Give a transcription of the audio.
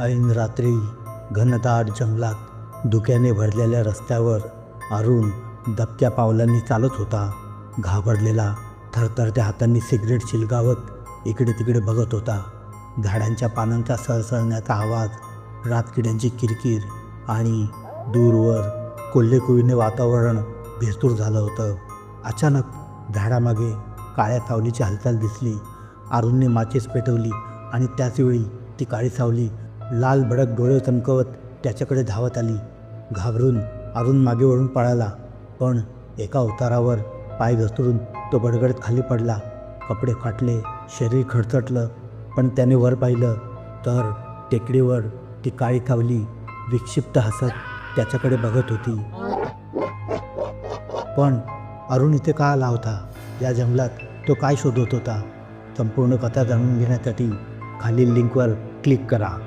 ऐन रात्री घनदाट जंगलात धुक्याने भरलेल्या रस्त्यावर अरुण दबक्या पावलांनी चालत होता. घाबरलेला थरथरत्या हातांनी सिगरेट शिलगावत इकडे तिकडे बघत होता. झाडांच्या पानांचा सळसळण्याचा आवाज रातकिड्यांची किरकिर आणि दूरवर कोल्हेकुईने वातावरण भेसूर झालं होतं. अचानक झाडामागे काळ्या सावलीची हालचाल दिसली. अरुणने माचीस पेटवली आणि त्याचवेळी ती काळी सावली लाल भडक डोळे चमकवत त्याच्याकडे धावत आली. घाबरून अरुण मागे वळून पळाला. पण एका उतारावर पाय घसरून तो बडगडत खाली पडला. कपडे फाटले शरीर खडचटलं पण त्याने वर पाहिलं तर टेकडीवर ती काळी कावली विक्षिप्त हसत त्याच्याकडे बघत होती. पण अरुण इथे का आला होता? या जंगलात तो काय शोधत होता? संपूर्ण कथा जाणून घेण्यासाठी खालील लिंकवर क्लिक करा.